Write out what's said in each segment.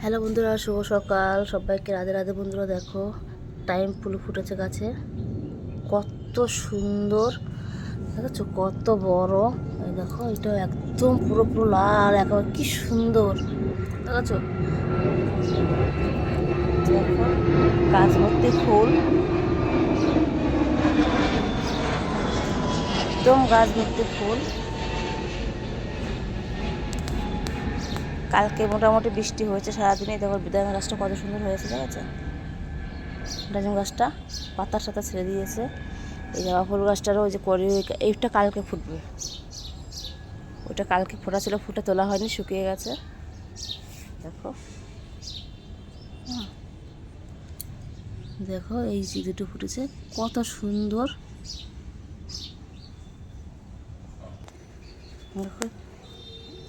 Hello বন্ধুরা, শুভ সকাল। সবাইকে রাধে রাধে বন্ধুরা, দেখো টাইম ফুল ফুটেছে গাছে। কত সুন্দর, দেখেছ? কত বড়। দেখো এটা একদম পুরো পুরো লাল, একেবারে কি সুন্দর, দেখেছ? দেখো, গাছ ভর্তি ফুল। একদম গাছ ভর্তি ফুল। কালকে মোটামুটি বৃষ্টি হয়েছে সারাদিনে, দেখো বিদায় গাছটা কত সুন্দর হয়েছে ঠিক আছে ডালিম গাছটা পাতার সাথে ছেড়ে দিয়েছে। এই জবা ফুল গাছটারও ওই যে করি এইটা কালকে ফুটবে। ওইটা কালকে ফোটা ছিল, ফুটে তোলা হয়নি, শুকিয়ে গেছে। দেখো। দেখো, এই যে দুটো ফুটেছে, কত সুন্দর। দেখো।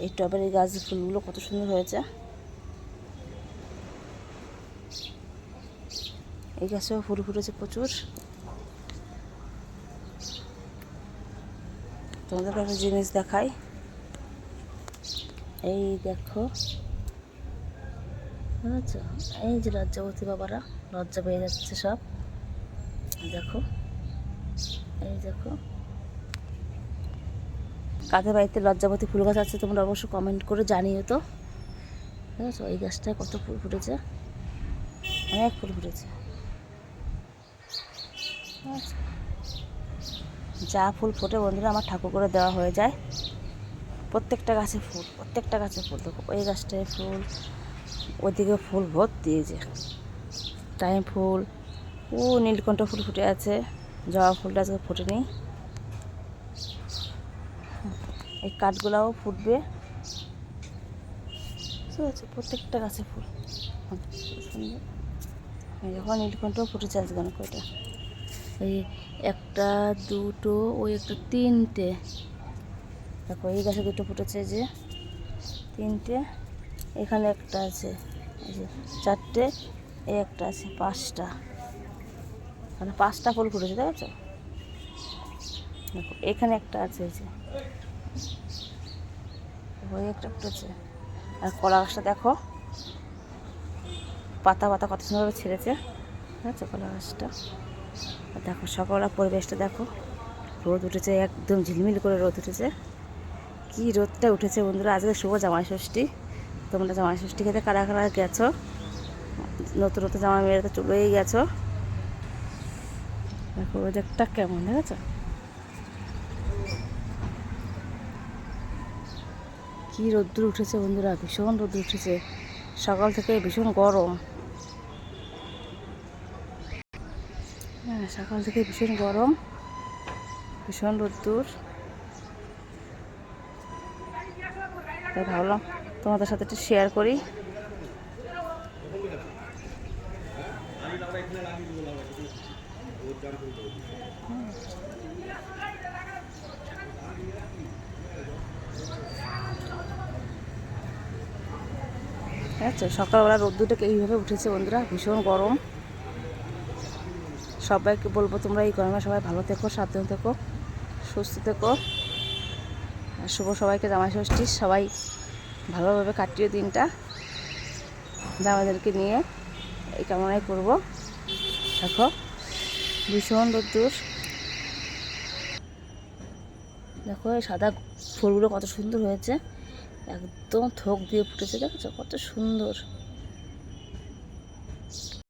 এই টবের গাছের ফুলগুলো কত সুন্দর হয়েছে। এই গাছেও ফুল ফুটেছে প্রচুর। তোমাদের একটা জিনিস দেখাই। এই দেখো। বুঝেছ এই যে লজ্জাবতী বাবারা, লজ্জা পেয়ে যাচ্ছে সব। দেখো। এই দেখো। কাদের বাড়িতে লজ্জাবতী ফুল গাছ আছে তোমরা অবশ্যই কমেন্ট করে জানিও তো। বুঝেছ এই গাছটায় কত ফুল ফুটেছে? অনেক ফুল ফুটেছে। যা ফুল ফোটে বন্ধুরা, আমার ঠাকুর করে দেওয়া হয়ে যায়। প্রত্যেকটা গাছে ফুল, প্রত্যেকটা গাছে ফুল, দেখো ওই গাছটায় ফুল, ওইদিকে ফুল ভর্তি যে, টাইম ফুল, ও নীলকণ্ঠ ফুল ফুটে আছে, জবা ফুলটা আজকে ফোটেনি। এই কাঠগুলাও ফুটবে। ঠিক আছে প্রত্যেকটা গাছে ফুল। হুম, সুন্দর। যখন নীলকণ্ঠ ফুটেছে আজকে অনেক কয়টা। এই একটা দুটো ওই একটা তিনটে। দেখো এই গাছে দুটো ফুটেছে যে তিনটে। এখানে একটা আছে চারটে এই একটা আছে পাঁচটা। মানে পাঁচটা ফুল ফুটেছে দেখেছ? দেখো এখানে একটা আছে এই যে। ওই একটা ফুটেছে। আর কলা গাছটা দেখো। পাতা পাতা কত সুন্দরভাবে ছেড়েছে। ঠিক আছে কলা গাছটা। আর দেখো সকালবেলা পরিবেশটা দেখো। রোদ উঠেছে, একদম ঝিলমিল করে রোদ উঠেছে। কি রোদটা উঠেছে বন্ধুরা। আজকে শুভ জামাই ষষ্ঠী। তোমরা জামাই ষষ্ঠী খেতে কারা কারা গেছো? নতুন নতুন জামা মেয়েরা তো চলেই গেছো। দেখো ওদেরটা কেমন, দেখেছ? কি রোদ্দুর উঠেছে বন্ধুরা? ভীষণ রোদ্দুর উঠেছে। সকাল থেকে ভীষণ গরম। হ্যাঁ সকাল থেকে ভীষণ গরম। ভীষণ রোদ্দুর। তাই ভাবলাম তোমাদের সাথে একটু শেয়ার করি। ঠিক আছে? সকালবেলা রোদ্দুরটা এইভাবে উঠেছে বন্ধুরা, ভীষণ গরম। সবাইকে বলব তোমরা এই গরমে সবাই ভালো থেকো, সাবধান থেকো, সুস্থ থেকো। শুভ সবাইকে জামাই ষষ্ঠী। সবাই ভালোভাবে কাটিয়ে দিনটা। জামাইদেরকে নিয়ে এই কামনাই করব। দেখো, ভীষণ রোদ্দুর দেখো, এই সাদা ফুলগুলো কত সুন্দর হয়েছে। একদম থোক দিয়ে ফুটেছে দেখেছ? কত সুন্দর।